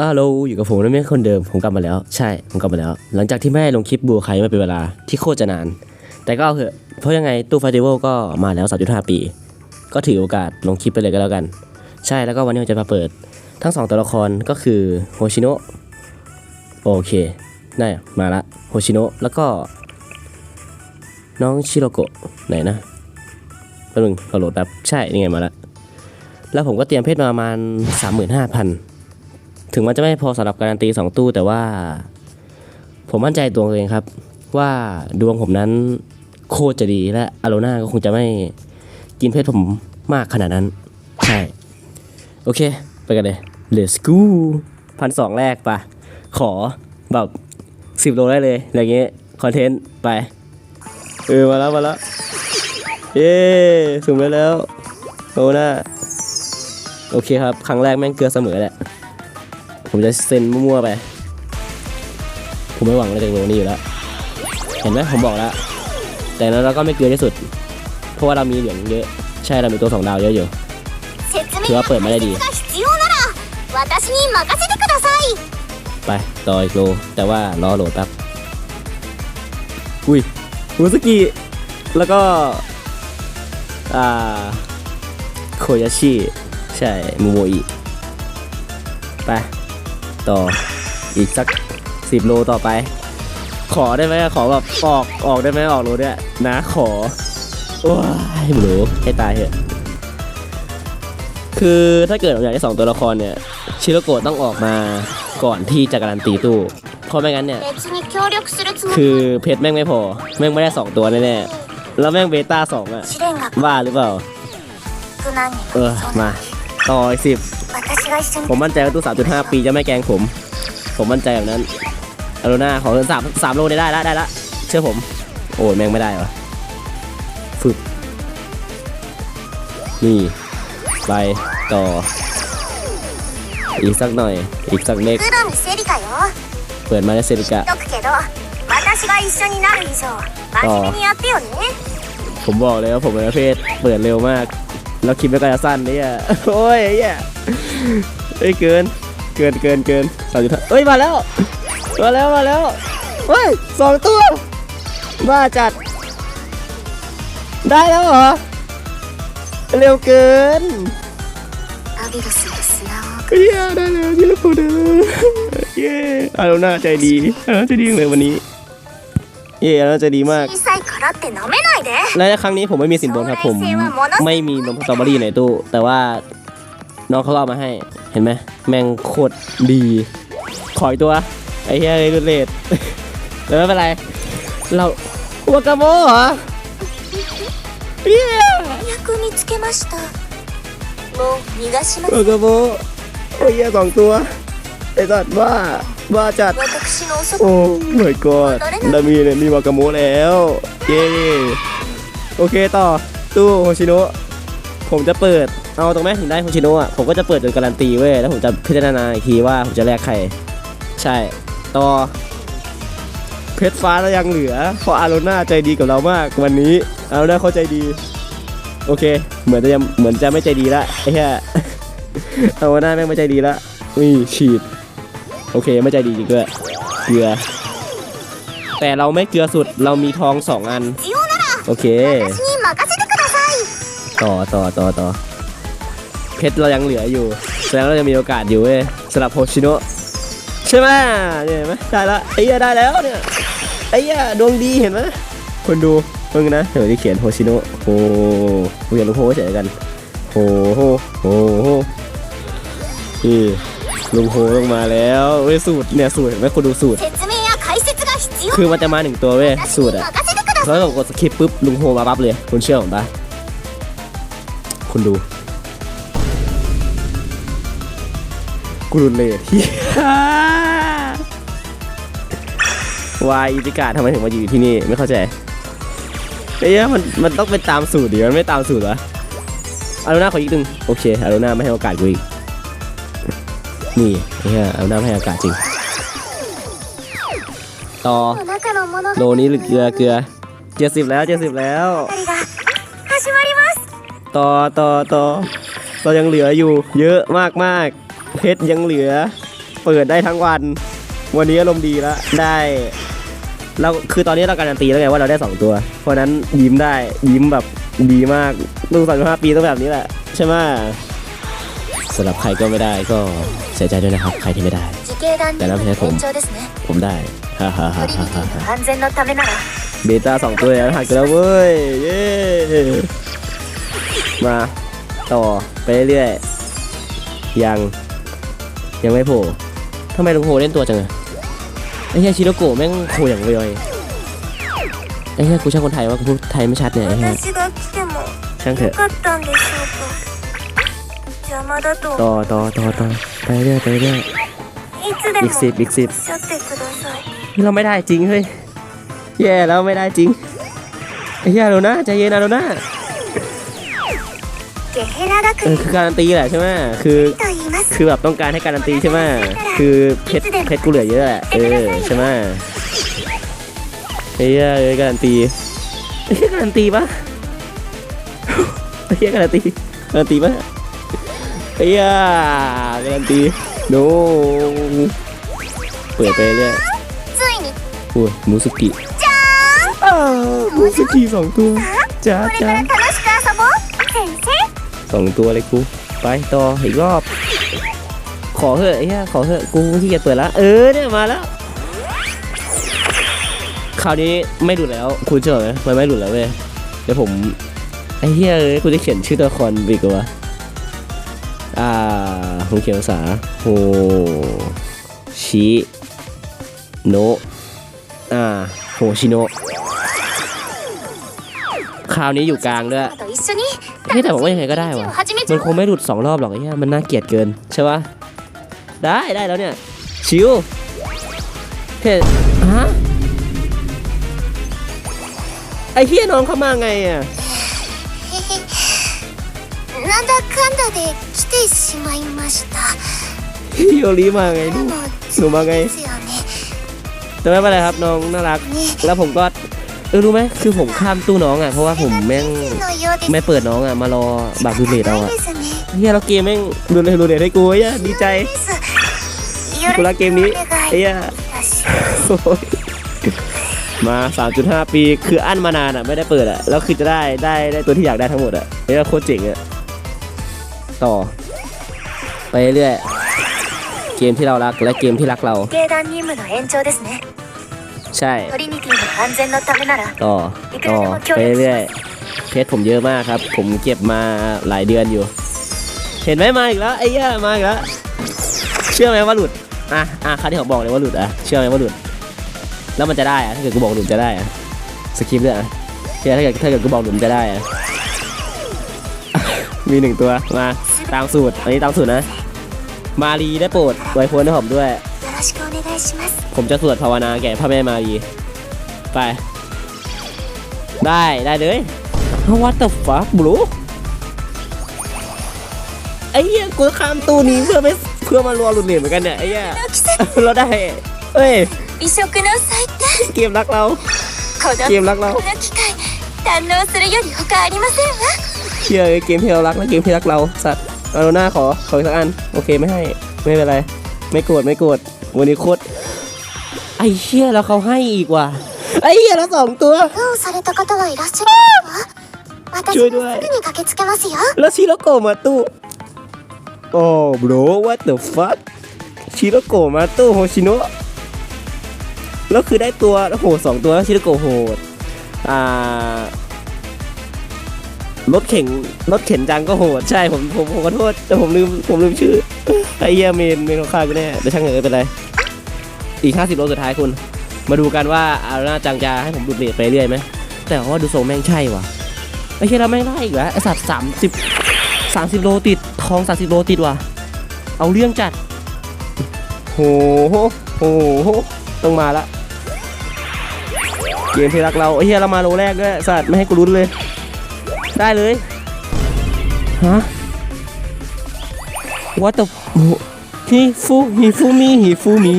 อ่าเราอยู่กับผมนั่นไม่คนเดิม ผมกลับมาแล้ว ใช่ ผมกลับมาแล้ว หลังจากที่ไม่ลงคลิปบัวใครมาเป็นเวลาที่โคตรจะนาน แต่ก็เอาเถอะ เพราะยังไงตู้ฟาสติวัลก็มาแล้ว 3.5 ปี ก็ถือโอกาสลงคลิปไปเลยก็แล้วกัน ใช่ แล้วก็วันนี้ผมจะมาเปิด ทั้งสองตัวละครก็คือโฮชิโนะ โอเค ได้ มาละ โฮชิโนะ แล้วก็ น้องชิโรโกะ ไหนนะแป๊บนึงโหลดแป๊บ ใช่ นี่ไงมาละ แล้วผมก็เตรียมเพชรมาประมาณ 35,000 ถึงมันจะไม่พอสำหรับการันตี 2 ตู้แต่ว่า ผมมั่นใจตัวเองครับ ว่าดวงผมนั้นโคตรจะดีและอโลนาก็คงจะไม่กินเพชรผมมากขนาดนั้น ใช่ โอเค ไปกันเลย let's go พันสองแรกปะขอแบบสิบโลได้เลยอะไรเงี้ยคอนเทนต์ไป เออ มาแล้ว มาแล้ว เย้สุ่มได้แล้วโอ้น่าโอเคครับ ครั้งแรกแม่งเกลือเสมอแหละ ผมจะเซ็นมั่วๆไป ผมไม่หวังอะไรจากโรนี่อยู่แล้ว เห็นไหมผมบอกแล้ว แต่นั้นเราก็ไม่เกลือที่สุด เพราะว่าเรามีเหรียญเยอะ ใช่เรามีตัวสองดาวเยอะอยู่ ถือว่าเปิดมาได้ดี ไปต่ออีกโล แต่ว่ารอโหลดแป๊บ อุ้ยฮุสกิแล้วก็ อ่า โคยาชิ ใช่ โมโมอิไป ต่ออีกสัก 10 โลต่อไป ขอได้ไหมขอแบบออกออกได้ไหมออกโลเนี่ยนะขอว้ายหนูให้ตายเถอะคือถ้าเกิดเราอยากได้สองตัวละครเนี่ยชิโรโกะต้องออกมาก่อนที่จะการันตีตู้เพราะไม่งั้นเนี่ยคือเพชรแม่งไม่พอ แม่งไม่ได้สองตัวแน่ๆแล้วแม่งเบต้าสองอะว่าหรือเปล่า เออมาต่ออีกสิบ ผมมั่นใจว่าตู้สามจุดห้าปีจะไม่แกงผม ผมมั่นใจแบบนั้นอารุณาขอเงินสามสามโลได้ได้ละได้ละเชื่อผม โอ้ยแมงไม่ได้หรอฝึกนี่ไปต่อ อีกสักหน่อย อีกสักเล็กเปิดมาได้เซริกะต่อผมบอกเลยว่าผมเป็นประเภทเปิดเร็วมาก แล้วคลิปไม่ก็จะสั้นนี่อะโอ้ยเนี่ย เอ้ยเกิน เกินเกินเกินสามจุดห้าเอ้ยมาแล้ว มาแล้วมาแล้วเฮ้ยสองตัวบ้าจัด ได้แล้วเหรอ เร็วเกินเย้ได้แล้วที่ลูกพูดเยเย้อารมณ์น่าใจดีอารมณ์ใจดีเลยวันนี้ เย่อารมณ์ใจดีมากและครั้งนี้ผมไม่มีสินบนครับผม ไม่มีนมสตรอเบอรี่ในตู้แต่ว่า น้องเขาก็เอามาให้เห็นไหมแม่งโคตรดี ขออีกตัว ไอ้เหี้ยเลยเลด แต่ไม่เป็นไร เราวากาโมเหรอเย้ よく見つけましたもう逃がしま วากาโมโอ้ยเหี้ยสองตัวไอ้สัตว์บ้าบ้าจัด 私の遅く โอ้ my god ดามีเนี่ยมีวากาโมแล้ว เย้ โอเคต่อ ตู้โฮชิโนะผมจะเปิด เอาตรงไหมถึงได้คุชิโนะผมก็จะเปิดจนการันตีเว้ยแล้วผมจะพิจารณาอีกทีว่าผมจะแลกใคร ใช่ต่อเพชรฟ้าเรายังเหลือเพราะอารุณาใจดีกับเรามากวันนี้อารุณาเขาใจดี โอเค เหมือนจะเหมือนจะไม่ใจดีละไอ้แค่อารุณาแม่ไม่ใจดีละอุ้ยฉีดโอเคไม่ใจดีจริงด้วยเกลือ แต่เราไม่เกลือสุดเรามีทองสองอัน โอเค ต่อต่อต่อต่อ เพชรเรายังเหลืออยู่ แสดงว่าจะมีโอกาสอยู่เว้ยสำหรับโฮชิโนะใช่ไหมเนี่ยห็นไหมได้ละไอ้เหี้ได้แล้วเนี่ยไอ้เหี้ดวงดีเห็นไหมคนดูเพิ่งนะเดี๋ยวที่เขียนโฮชิโนะโอ้กูอยากรู้โฮเฉยกันโอ้โหโอ้โหนี่ลุงโฮลงมาแล้วเว้ยสูตรเนี่ยสูตรเห็นไหมคนดูสูตร คือมันจะมาหนึ่งตัวเว้ยสูตรอะแล้วกดสคริปปุ๊บลุงโฮมาปั๊บเลยคุณเชื่อผมปะคุณดู กูรุนเลยที่วายอิติกาทำไมถึงมาอยู่ที่นี่ไม่เข้าใจไอ้ยมันมันต้องเป็นตามสูตรดิมันไม่ตามสูตรเหรออารุณาขออีกหนึ่งโอเคอารุณาไม่ให้โอกาสกูอีกนี่เนี่ยอารุณาให้โอกาสจริงต่อโลนี้หรือเกลือเกลือเจ็ดสิบแล้วเจ็ดสิบแล้ว ต่อต่อต่อต่อยังเหลืออยู่ เยอะมากมาก เพชรยังเหลือ เปิดได้ทั้งวัน วันนี้อารมณ์ดีแล้วได้เราคือตอนนี้เราการันตีแล้วไงว่าเราได้ 2 ตัว เพราะนั้นยิ้มได้ยิ้มแบบดีมากลูกสามห้าปีต้องแบบนี้แหละ ใช่ไหมสำหรับใครก็ไม่ได้ก็เสียใจด้วยนะครับ ใครที่ไม่ได้ แต่น้ำแพ้ผมผมได้ฮ่าฮ่าฮ่าฮ่าฮ่าเบต้าสองตัวแล้วหักแล้วเว้ยมาต่อไปเรื่อยๆยัง ยังไม่โผล่ทำไมลุงโผล่เล่นตัวจังอะไอ้เช่ชิโนโกะแม่งโผล่อย่างเดียไอ้เหี้ยกูชอบคนไทยว่ากูพูดไทยไม่ชัดเนี่ยไอ้เหี้ช่างเถอะต่อต่อต่อต่อไปเรื่อยไปเรื่อยอีกสิบอีกสิบเราไม่ได้จริงเฮ้ยแย่เราไม่ได้จริงไอ้แหี้ยอารุณาใจเย็นนะอารุณา เออคือการันตีแหละใช่ไหมคือ คือแบบต้องการให้การันตีใช่ไหมคือเพชรเพชรกูเหลือเยอะแหละเออใช่ไหมเฮ้ยเอ้ยการันตีเฮ้ยการันตีปะเฮ้ยการันตีการันตีปะเฮ้ยการันตีโน้เปิดไปเรื่อยโอ้ยมูสุกิมูสุกิสองตัวจ้าจ้า สองตัวเลยกู ไปต่ออีกรอบ ขอเถอะไอ้เหี้ยขอเถอะกูที่เกียจเปิดละเออเนี่ยมาแล้วคราวนี้ไม่หลุดแล้วคุณเชื่อไหมมันไม่หลุดแล้วเว้ยเดี๋ยวผมไอ้เหี้ยเอ้ยกูจะเขียนชื่อตัวละครบีกวะอ่าผมเขียนภาษาโฮชิโนะอ่าโฮชิโนะ คราวนี้อยู่กลางด้วย と一緒に เฮ้ยแต่ผมว่ายังไงก็ได้วะ 始めち มั ゃ นคงไม่หลุดสองรอบหรอกไอ้เหี้ยมันน่าเกลียดเกินใช่ปะได้ได้แล้วเนี่ยชิวเฮ้ยฮะไอ้เฮียน้องเข้ามาไงอ่ะ うなんだかんだで来てしまいました ฮิโอริมาไง で ลูก も หนูมาไง ですよね แต่ไม่เป็นไรครับน้องน่ารัก ね แล้วผมก็ เออรู้ไหมคือผมข้ามตู้น้องอะเพราะว่าผมแม่งไม่เปิดน้องอะมารอบาร์บูเลตเอาอะเฮียเราเกมแม่งดูเลยดูเลยให้กูอะดีใจกูรักเกมนี้เฮียมา 3.5 ปีคืออั้นมานานอะไม่ได้เปิดอะแล้วคือจะได้ได้ได้ตัวที่อยากได้ทั้งหมดอะเฮียโคตรเจ๋งอะต่อ ไปเรื่อยเกมที่เรารักและเกมที่รักเรา ใช่ต่อต่อเรื่อยเพชรผมเยอะมากครับ ผมเก็บมาหลายเดือนอยู่ เห็นไหมมาอีกแล้วไอ้ย่ามาอีกแล้วเชื่อไหมว่าหลุดอะอะครั้งที่ผมบอกเลยว่าหลุดอะเชื่อไหมว่าหลุด แล้วมันจะได้อะถ้าเกิดกูบอกหลุดจะได้อะสกิปต์เลยอะเชื่อถ้าเกิดถ้าเกิดกูบอกหลุดจะได้อะมีหนึ่งตัวมาตามสูตรอันนี้ตามสูตรนะ มารีได้โปรดไวโฟนให้ผมด้วย ผมจะสวดภาวนาแก่พระแม่มารีไป ได้ได้เลย What the fuck bro ไอ้เหี้ยกูข้ามตู้นี้เพื่อไม่เพื่อมารัวหลุดเหรียเหมือนกันเนี่ยไอ้เหี้ยเราได้เอ้ยเกมรักเราเกมรักเราเชื่อเกมที่เรารักและเกมที่รักเราสัตว์อาโรน่าขอขอสักอัน โอเคไม่ให้ ไม่เป็นไร ไม่โกรธไม่โกรธวันนี้โคตร ไอ้เชี่ยแล้วเขาให้อีกว่ะ ไอ้เหี้ยแล้วสองตัว どうされた方はいらっしゃいますか私ちょいどいもすぐに駆けつけますよ แล้วชิโรโกะมาตู้ โอ้ bro what the fuck ชิโรโกะมาตู้โฮชิโนะแล้วคือได้ตัวโหดสองตัวแล้วชิโรโกะโหด อ่ารถเข็งรถเข็นจังก็โหด ใช่ผมผมผมขอโทษ แต่ผมลืมผมลืมชื่อ ไอ้เหี้ยเมนเมนของข้ากูแน่แต่ช่างเถอะไม่เป็นไร อีก 50 โลสุดท้ายคุณ มาดูกันว่าอาราจังจะให้ผมดูดเลทไปเรื่อยไหม แต่ว่าดูทรงแม่งใช่ว่ะไอ้เหี้ยเราแม่งได้อีกแล้วไอ้สัตว์สามสิบสามสิบโลติดทองสามสิบโลติดว่ะ เอาเรื่องจัดโหโหโหโหต้องมาละเกมที่รักเราไอ้เฮียเรามาโลแรกด้วยสัตว์ไม่ให้กูรุ้นเลย ได้เลยฮะ What the ฮิฟูฮิฟูมิฮิฟูมิ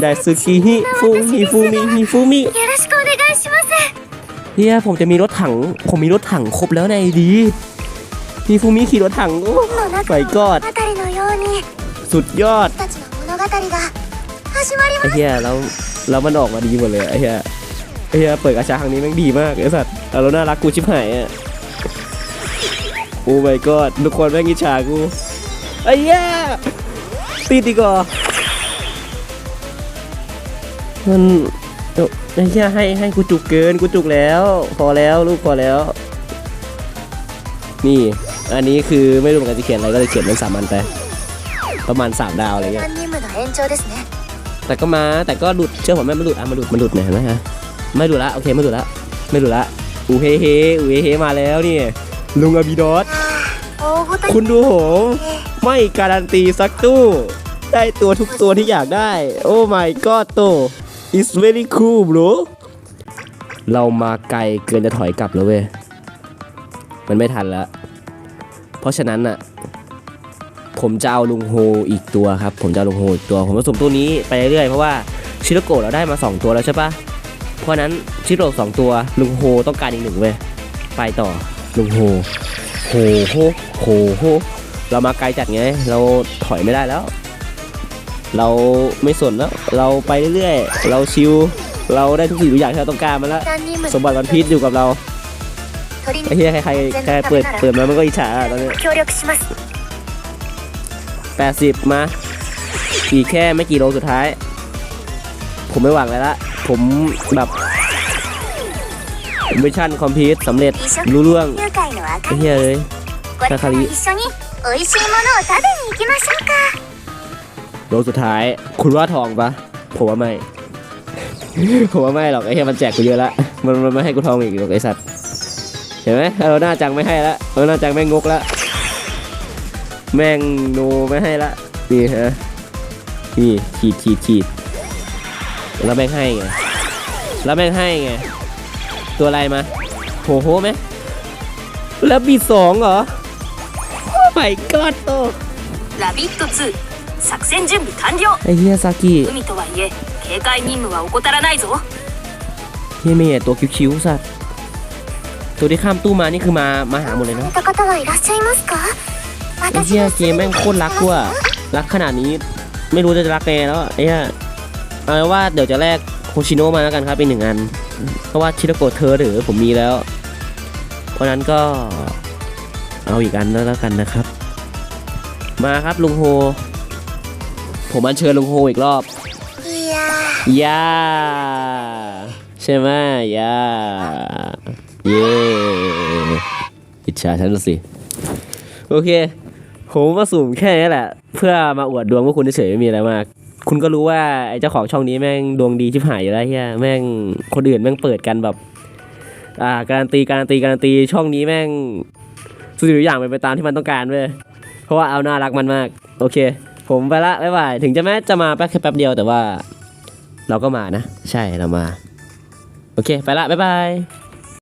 ได้สึกิฮิฟูมิฟูมิฮิฟูมิเฮียผมจะมีรถถัง ผมมีรถถังครบแล้วในดีมีฟูมิขี่รถถังโอ้ไปกอดสุดยอดไอ้เฮียแล้วแล้วมันออกมาดีหมดเลยเฮียเฮียเปิดอาชาครั้งนี้แม่งดีมากไอ้สัตว์แล้วน่ารักกูชิบหายอะโอ้ my god ทุกคนแม่งอิจฉากูไอ้เหี้ยตีดีกว่า มันไอ้แค่ให้ให้กูจุกเกินกูจุกแล้ว พอแล้วลูกพอแล้ว นี่ อันนี้คือไม่รู้เหมือนกันจะเขียนอะไรก็จะเขียนเป็นสามันไปประมาณสามดาวอะไรเงี้ยแต่ก็มาแต่ก็หลุดเชื่อผมไม่มาหลุดอะมาหลุดมาหลุดเนี่ยเห็นไหมฮะไม่หลุดละโอเคไม่หลุดละไม่หลุดละอูเฮเฮอูเฮเฮมาแล้วนี่ลุงอบิดอสคุณดูผมไม่การันตีสักตู้ ได้ตัวทุกตัวที่อยากได้ โอ้ไม่ก็โต it's very cool bro เรามาไกลเกินจะถอยกลับแล้วเว้ย มันไม่ทันแล้ว เพราะฉะนั้นน่ะ ผมจะเอาลุงโฮอีกตัวครับ ผมจะเอาลุงโฮอีกตัว ผมผสมตัวนี้ไปเรื่อยๆ เพราะว่าชิโรโกะเราได้มา 2 ตัวแล้วใช่ปะเพราะนั้นชิโร่สองตัวลุงโฮต้องการอีกหนึ่งเว้ย ไปต่อลุงโฮโหโหโหโหเรามาไกลจัดไง เราถอยไม่ได้แล้ว เราไม่สนแล้ว เราไปเรื่อยๆ เราชิว เราได้ทุกสิ่งทุกอย่างที่เราต้องการมาแล้ว สมบัติวันพีชอยู่กับเราไอ้เหี้ยใครใครครเปิดเปิดมามันก็อิจฉาตอนนี้แปดสิบมาอีกแค่ไม่กี่โลสุดท้าย ผมไม่หวังแล้วละ ผมแบบมิชชั่นคอมพิวต์สำเร็จรู้เรื่องไอ้เหี้ยเลยคาคาริ โดสุดท้าย คุณว่าทองปะผมว่าไม่ ผมว่าไม่หรอกไอ้เหี้ยมันแจกกูเยอะละมันมันไม่ให้กูทองอีกหรอกไอ้สัตว์เห็นไหมเราหน้าจังไม่ให้ละเราหน้าจังแม่งงกละแม่งโนไม่ให้ละนี่ฮะนี่ขีดขีดขีดแล้วแม่งให้ไงแล้วแม่งให้ไงตัวอะไรมาโหโหไหมแล้วบีสองเหรอโอ้ my god โตลาบิทต์2作戦準備完了 ไอ้เฮียซากิ 海とはいえ警戒任務は怠らないぞ เฮียเมย์ตัวคิ้วๆสัตว์ตัวที่ข้ามตู้มานี่คือมามาหาหมดเลย さ นะ れた方はいらっしゃいますか ไอ้ 私 เฮีย が เกมแม่งโคตรรักกูอะรักขนาดนี้ไม่รู้จะรักไงแล้วไอ้เฮียเอาเป็นว่าเดี๋ยวจะแลกโคชิโนะมาแล้วกันครับเป็นหนึ่งอัน เพราะว่าชิโรโกะเธอหรือผมมีแล้ว เพราะนั้นก็เอาอีกอันแล้วกันนะครับ มาครับลุงโฮ ผมอัญเชิญลุงโฮอีกรอบいやย่าใช่ไหมย่าเย่อิจฉาฉันละสิ โอเค ผมมาสุ่มแค่นี้แหละ เพื่อมาอวดดวงพวกคุณเฉยๆไม่มีอะไรมาก คุณก็รู้ว่าไอ้เจ้าของช่องนี้แม่งดวงดีชิบหายอยู่แล้วเฮียแม่งคนอื่นแม่งเปิดกันแบบ อ่า การันตีการันตีการันตีช่องนี้แม่งสุดทุกอย่างเป็นไปตามที่มันต้องการเว้ยเพราะว่าเอาน่ารักมันมาก โอเค ผมไปละบ๊ายบาย ถึงจะแม้จะมาแป๊บแค่แป๊บเดียวแต่ว่า เราก็มานะ ใช่เรามา โอเค ไปละบ๊ายบาย